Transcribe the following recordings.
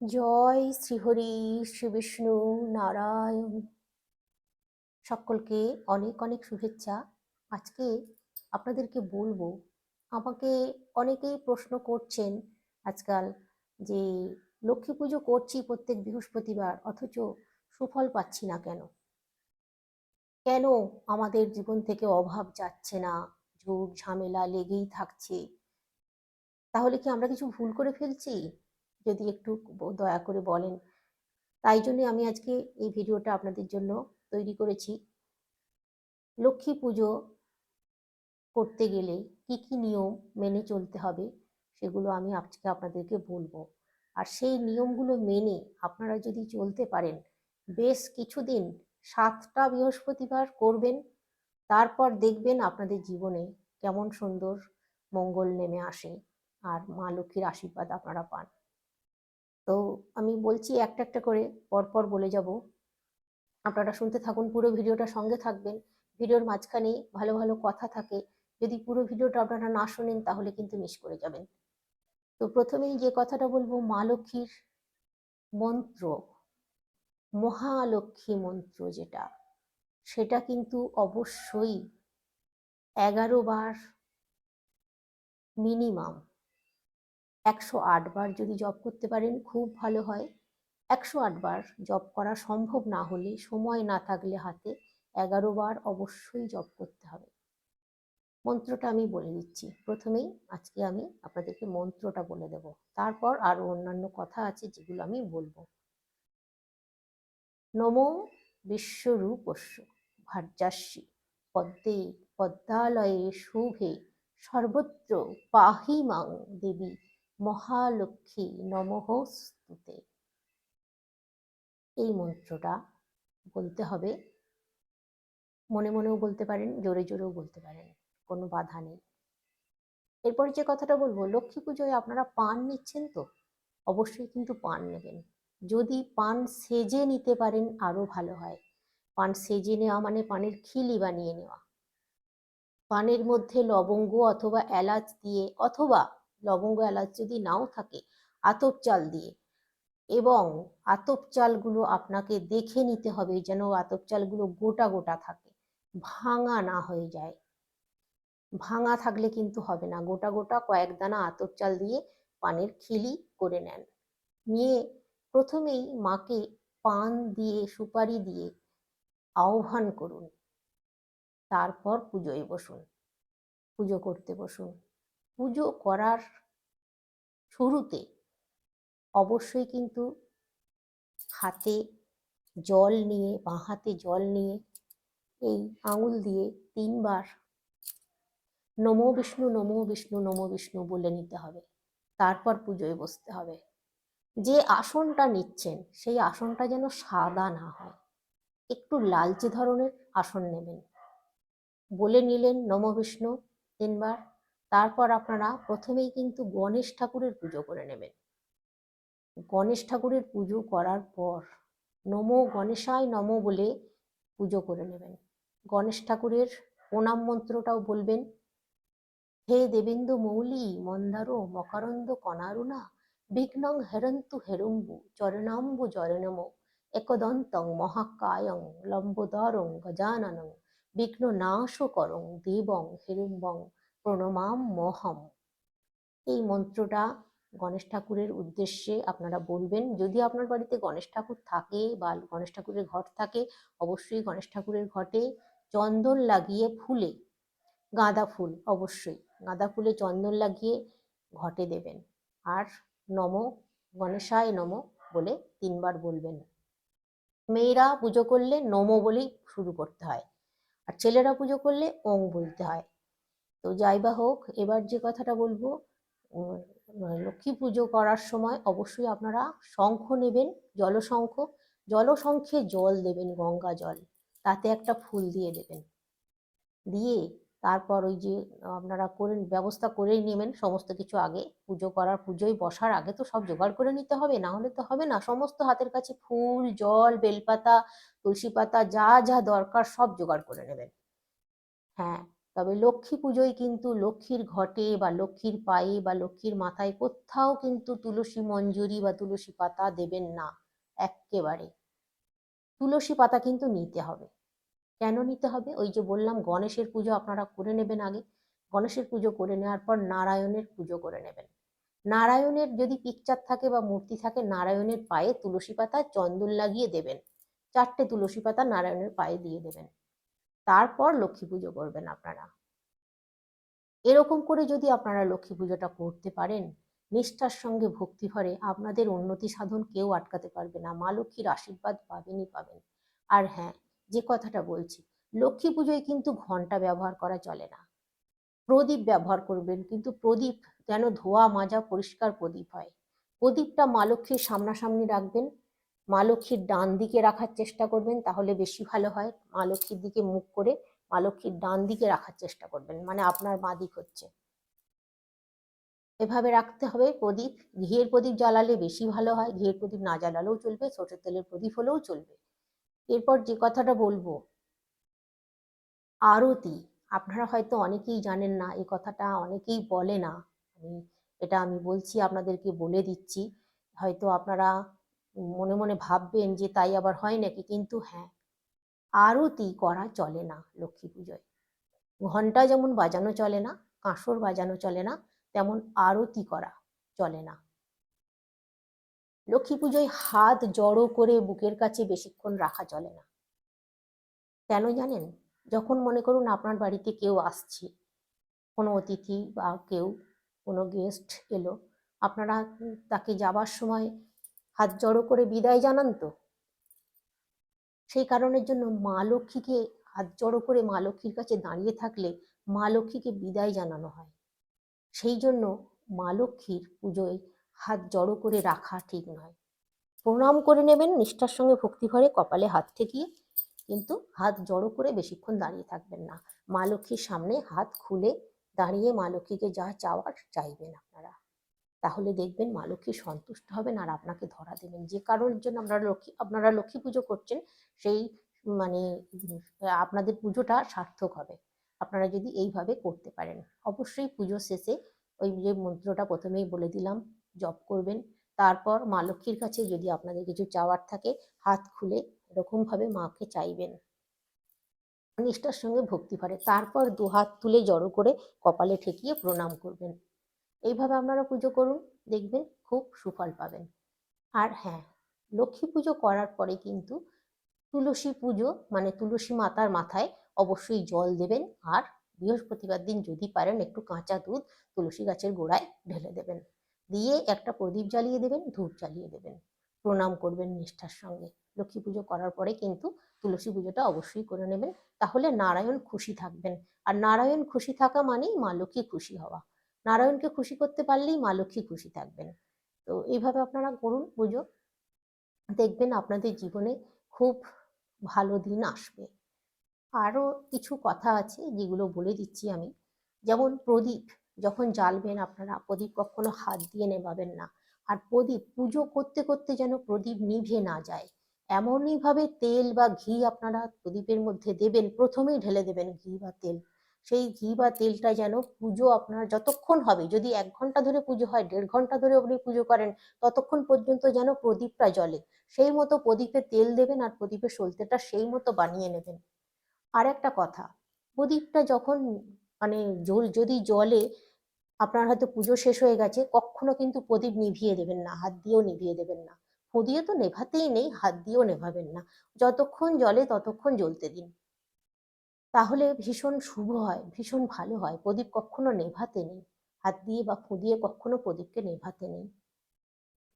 জয় শ্রীহরি শ্রী বিষ্ণু নারায়ণ। সকলকে অনেক অনেক শুভেচ্ছা। আজকে আপনাদেরকে বলব, আমাকে অনেকেই প্রশ্ন করছেন আজকাল যে, লক্ষ্মী পুজো করছি প্রত্যেক বৃহস্পতিবার, অথচ সুফল পাচ্ছি না কেন? কেন আমাদের জীবন থেকে অভাব যাচ্ছে না, ঝুট ঝামেলা লেগেই থাকছে? তাহলে কি আমরা কিছু ভুল করে ফেলছি? যদি একটু দয়া করে বলেন। তাই জন্য আমি আজকে এই ভিডিওটা আপনাদের জন্য তৈরি করেছি। লক্ষ্মী পুজো করতে গেলে কি কি নিয়ম মেনে চলতে হবে সেগুলো আমি আজকে আপনাদেরকে বলব। আর সেই নিয়মগুলো মেনে আপনারা যদি চলতে পারেন, বেশ কিছুদিন সাতটা বৃহস্পতিবার করবেন, তারপর দেখবেন আপনাদের জীবনে কেমন সুন্দর মঙ্গল নেমে আসে আর মা লক্ষ্মীর আশীর্বাদ আপনারা পান। তো আমি বলছি একটা একটা করে পরপর বলে যাব। আপনারা শুনতে থাকুন, পুরো ভিডিওটা সঙ্গে থাকবেন। ভিডিওর মাঝখানে ভালো ভালো কথা থাকে। যদি পুরো ভিডিওটা আপনারা না শোনেন, তাহলে কিন্তু মিস করে যাবেন। তো প্রথমেই যে কথাটা বলব, মা লক্ষ্মীর মন্ত্র, মহালক্ষ্মী মন্ত্র যেটা, সেটা কিন্তু অবশ্যই এগারো বার মিনিমাম একশো আট বার যদি জব করতে পারেন, খুব ভালো হয়। একশো আট বার জব করা সম্ভব না হলে সময় না থাকলে হাতে এগারো বার অবশ্যই জব করতে হবে। মন্ত্রটা আমি বলে দিচ্ছি। প্রথমেই আজকে আমি আপনাদেরকে মন্ত্রটা বলে দেব। তারপর আরও অন্যান্য কথা আছে যেগুলো আমি বলব। নমো বিশ্বরূপস্য ভার্যাস্যি পদ্মে পদ্মালয়ে শুভে সর্বত্র পাহি মাং দেবী মহালক্ষ্মী নমস্তুতে এই মন্ত্রটা বলতে হবে। মনে মনেও বলতে পারেন, জোরে জোরেও বলতে পারেন, কোনো বাধা নেই। এরপর যে কথাটা বলব, লক্ষ্মী পুজোয় আপনারা পান নিচ্ছেন তো? অবশ্যই কিন্তু পান নেবেন। যদি পান সেজে নিতে পারেন, আরও ভালো হয়। পান সেজে নেওয়া মানে পানের খিলি বানিয়ে নেওয়া। পানের মধ্যে লবঙ্গ অথবা এলাচ দিয়ে অথবা লবঙ্গ এলাচ যদি নাও থাকে, আতপ চাল দিয়ে। এবং আতপ চালগুলো আপনাকে দেখে নিতে হবে যেন আতপ চালগুলো গোটা গোটা থাকে, ভাঙা না হয়ে যায়। ভাঙা থাকলে কিন্তু হবে না, গোটা গোটা কয়েক দানা আতপ চাল দিয়ে পানের খিলি করে নেন। নিয়ে প্রথমেই মাকে পান দিয়ে, সুপারি দিয়ে আহ্বান করুন। তারপর পুজোয় বসুন, পুজো করতে বসুন। পুজো করার শুরুতে অবশ্যই কিন্তু হাতে জল নিয়ে বাঁ হাতে জল নিয়ে এই আঙুল দিয়ে তিনবার নমো বিষ্ণু নমো বিষ্ণু নমো বিষ্ণু বলে নিতে হবে। তারপর পুজোয় বসতে হবে। যে আসনটা নিচ্ছেন, সেই আসনটা যেন সাদা না হয়। একটু লালচে ধরনের আসন নেবেন। বলে নিলেন নম বিষ্ণু তিনবার। তারপর আপনারা প্রথমেই কিন্তু গণেশ ঠাকুরের পুজো করে নেবেন। গণেশ ঠাকুরের পুজো করার পর নমো গণেশায় নমো বলে পুজো করে নেবেন। গণেশ ঠাকুরের প্রণাম মন্ত্রটাও বলবেন, হে দেবেন্দু মৌলি, মন্দারো, মকরন্দ কনারুণা বিঘ্নং হেরন্তু হেরুম্বু, চরণাম্বু জরণম একদন্তং মহাকায়ং, লম্বোদরং গজাননং বিঘ্ন নাশ করং দেবং হেরুম্বং প্রণমাম মহম। এই মন্ত্রটা গণেশ ঠাকুরের উদ্দেশ্যে আপনারা বলবেন। যদি আপনার বাড়িতে গণেশ ঠাকুর থাকে বা গণেশ ঠাকুরের ঘট থাকে, অবশ্যই গণেশ ঠাকুরের ঘটে চন্দন লাগিয়ে ফুলে, গাঁদা ফুল, অবশ্যই। গাঁদা ফুলে চন্দন লাগিয়ে ঘটে দেবেন। আর নম গণেশায় নম বলে তিনবার বলবেন। মেয়েরা পুজো করলে নম বলেই শুরু করতে হয়। আর ছেলেরা পুজো করলে ওং বলতে হয়। তো যাই বা হোক, এবার যে কথাটা বলব লক্ষ্মী পুজো করার সময় অবশ্যই আপনারা শঙ্খ নেবেন, জলশঙ্খ। জলশঙ্খে জল দেবেন, গঙ্গা জল। তাতে একটা ফুল দিয়ে দেবেন। দিয়ে তারপর ওই যে আপনারা করে, ব্যবস্থা করেই নেবেন সমস্ত কিছু আগে। পুজো করার, পুজোয় বসার আগে তো সব জোগাড় করে নিতে হবে, না হলে তো হবে না। সমস্ত হাতের কাছে ফুল, জল, বেলপাতা, তুলসী পাতা, যা যা দরকার সব জোগাড় করে নেবেন। হ্যাঁ তবে লক্ষ্মী পুজোয় কিন্তু লক্ষ্মীর ঘটে বা লক্ষ্মীর পায়ে বা লক্ষ্মীর মাথায় কোথাও কিন্তু তুলসী মঞ্জুরি বা তুলসী পাতা দেবেন না, এক্কেবারে। তুলসী পাতা কিন্তু নিতে হবে। কেন নিতে হবে? ওই যে বললাম, গণেশের পুজো আপনারা করে নেবেন আগে। গণেশের পুজো করে নেওয়ার পর নারায়ণের পুজো করে নেবেন। নারায়ণের যদি পিকচার থাকে বা মূর্তি থাকে, নারায়ণের পায়ে তুলসী পাতা, চন্দন লাগিয়ে দেবেন। চারটে তুলসী পাতা নারায়ণের পায়ে দিয়ে দেবেন। তারপর লক্ষ্মী পুজো করবেন আপনারা। এরকম করে যদি আপনারা লক্ষ্মী পুজোটা করতে পারেন, নিষ্ঠার সঙ্গে ভক্তি ভরে আপনাদের উন্নতি সাধন কেউ আটকাতে পারবে না। মা লক্ষ্মীর আশীর্বাদ পাবেনই পাবেন। আর হ্যাঁ যে কথাটা বলছি, লক্ষ্মী পুজোয় কিন্তু ঘণ্টা ব্যবহার করা চলে না। প্রদীপ ব্যবহার করবেন, কিন্তু প্রদীপ যেন ধোয়া, মাজা, পরিষ্কার প্রদীপ হয়। প্রদীপটা মা লক্ষ্মীর সামনাসামনি রাখবেন মা লক্ষ্মীর ডান দিকে রাখার চেষ্টা করবেন, তাহলে বেশি ভালো হয়। মা লক্ষ্মীর দিকে মুখ করে মা লক্ষ্মীর ডান দিকে রাখার চেষ্টা করবেন মানে আপনার বাঁ দিক হচ্ছে। এভাবে রাখতে হবে। প্রদীপ, ঘিয়ের প্রদীপ জ্বালালে বেশি ভালো হয়। ঘিয়ের প্রদীপ না জ্বালালেও চলবে, সরষের তেলের প্রদীপ হলেও চলবে। এরপর যে কথাটা বলব, আরতি। আপনারা হয়তো অনেকেই জানেন না এই কথাটা অনেকেই বলে না। আমি, এটা আমি বলছি, আপনাদেরকে বলে দিচ্ছি। হয়তো আপনারা মনে মনে ভাববেন যে তাই আবার হয় নাকি? কিন্তু হ্যাঁ আরতি করা চলে না লক্ষ্মী পুজোয়। ঘণ্টা যেমন বাজানো চলে না, কাঁসর বাজানো চলে না, তেমন আরতি করা চলে না। লক্ষ্মী পুজোয় হাত জড়ো করে বুকের কাছে বেশিক্ষণ রাখা চলে না। কেন জানেন? যখন মনে করুন আপনার বাড়িতে কেউ আসছে, কোনো অতিথি বা কেউ, কোনো গেস্ট এলো, আপনারা তাকে যাবার সময় হাত জড়ো করে বিদায় জানান তো? সেই কারণের জন্য মা লক্ষ্মীকে হাত জড়ো করে মা লক্ষ্মীর কাছে দাঁড়িয়ে থাকলে মা লক্ষ্মীকে বিদায় জানানো হয়। সেই জন্য মা লক্ষ্মীর পুজোয় হাত জড়ো করে রাখা ঠিক নয়। প্রণাম করে নেবেন নিষ্ঠার সঙ্গে ভক্তি ভরে কপালে হাত ঠেকিয়ে, কিন্তু হাত জড়ো করে বেশিক্ষণ দাঁড়িয়ে থাকবেন না। মা লক্ষ্মীর সামনে হাত খুলে দাঁড়িয়ে মা লক্ষ্মীকে যা চাওয়ার চাইবেন আপনারা। তাহলে দেখবেন মা লক্ষ্মী সন্তুষ্ট হবেন আর আপনাকে ধরা দেবেন। যে কারণের জন্য আপনারা লক্ষ্মী আপনারা লক্ষ্মী পুজো করছেন, সেই মানে আপনাদের পুজোটা সার্থক হবে। আপনারা যদি এইভাবে করতে পারেন, অবশ্যই পুজো শেষে ওই যে মন্ত্রটা প্রথমেই বলে দিলাম, জপ করবেন। তারপর মা লক্ষ্মীর কাছে যদি আপনাদের কিছু চাওয়ার থাকে, হাত খুলে এরকমভাবে মাকে চাইবেন। নিষ্ঠার সঙ্গে ভক্তি ভরে তারপর দু হাত তুলে জড়ো করে কপালে ঠেকিয়ে প্রণাম করবেন। এইভাবে আপনারা পুজো করুন, দেখবেন খুব সুফল পাবেন। আর হ্যাঁ লক্ষ্মী পুজো করার পরে কিন্তু তুলসী পুজো মানে তুলসী মাতার মাথায় অবশ্যই জল দেবেন আর বৃহস্পতিবার দিন যদি পারেন একটু কাঁচা দুধ তুলসী গাছের গোড়ায় ঢেলে দেবেন। দিয়ে একটা প্রদীপ জ্বালিয়ে দেবেন, ধূপ জ্বালিয়ে দেবেন। প্রণাম করবেন নিষ্ঠার সঙ্গে। লক্ষ্মী পুজো করার পরে কিন্তু তুলসী পুজোটা অবশ্যই করে নেবেন। তাহলে নারায়ণ খুশি থাকবেন। আর নারায়ণ খুশি থাকা মানেই মা লক্ষ্মী খুশি হওয়া। নারায়ণকে খুশি করতে পারলেই মা লক্ষ্মী খুশি থাকবেন। তো এইভাবে আপনারা করুন পুজো। দেখবেন আপনাদের জীবনে খুব ভালো দিন আসবে। আরও কিছু কথা আছে যেগুলো বলে দিচ্ছি আমি। যেমন প্রদীপ, যখন জ্বালবেন আপনারা, প্রদীপ কখনো হাত দিয়ে নেবাবেন না। আর প্রদীপ, পুজো করতে করতে যেন প্রদীপ নিভে না যায়। এমনইভাবে তেল বা ঘি আপনারা প্রদীপের মধ্যে দেবেন, প্রথমেই ঢেলে দেবেন ঘি বা তেল। সেই ঘি বা তেলটা যেন পুজো আপনার যতক্ষণ হবে, যদি এক ঘণ্টা ধরে পুজো হয়, দেড় ঘণ্টা ধরে আপনি পুজো করেন, ততক্ষণ পর্যন্ত যেন প্রদীপটা জ্বলে। সেই মতো প্রদীপে তেল দেবেন আর প্রদীপের সলতেটা সেই মতো বানিয়ে নেবেন। আর একটা কথা, প্রদীপটা যখন মানে জল যদি জলে আপনার হয়তো পুজো শেষ হয়ে গেছে, কখনো কিন্তু প্রদীপ নিভিয়ে দেবেন না, হাত দিয়েও নিভিয়ে দেবেন না। ফু দিয়ে তো নেভাতেই নেই, হাত দিয়েও নেভাবেন না। যতক্ষণ জলে ততক্ষণ জ্বলতে দিন। তাহলে ভীষণ শুভ হয়, ভীষণ ভালো হয়। প্রদীপ কখনো নেভাতে নেই। হাত দিয়ে বা ফু দিয়ে কখনো প্রদীপকে নেভাতে নেই।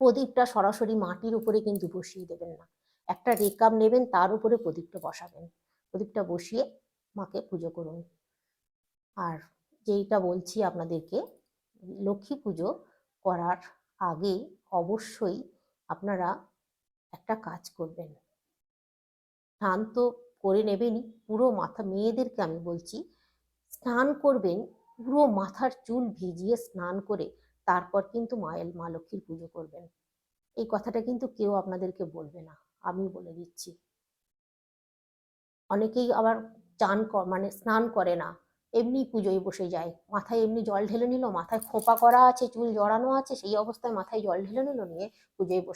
প্রদীপটা সরাসরি মাটির উপরে কিন্তু বসিয়ে দেবেন না। একটা রেকাব নেবেন, তার উপরে প্রদীপটা বসাবেন। প্রদীপটা বসিয়ে মাকে পুজো করুন। আর যেইটা বলছি আপনাদেরকে, লক্ষ্মী পুজো করার আগে অবশ্যই আপনারা একটা কাজ করবেন। স্নান তো করে নেবেনই। পুরো মাথা, মেয়েদেরকে আমি বলছি, স্নান করবেন, পুরো মাথার চুল ভিজিয়ে স্নান করে তারপর কিন্তু মায়ের মা লক্ষ্মীর পুজো করবেন। এই কথাটা কিন্তু কেউ আপনাদেরকে বলবে না, আমি বলে দিচ্ছি। অনেকেই আবার চান মানে স্নান করে না, এমনি পুজোয় বসে যায়। মাথায় এমনি জল ঢেলে নিল, মাথায় খোঁপা করা আছে, চুল জড়ানো আছে, সেই অবস্থায় মাথায় জল ঢেলে নিল, নিয়ে পুজোয় বসে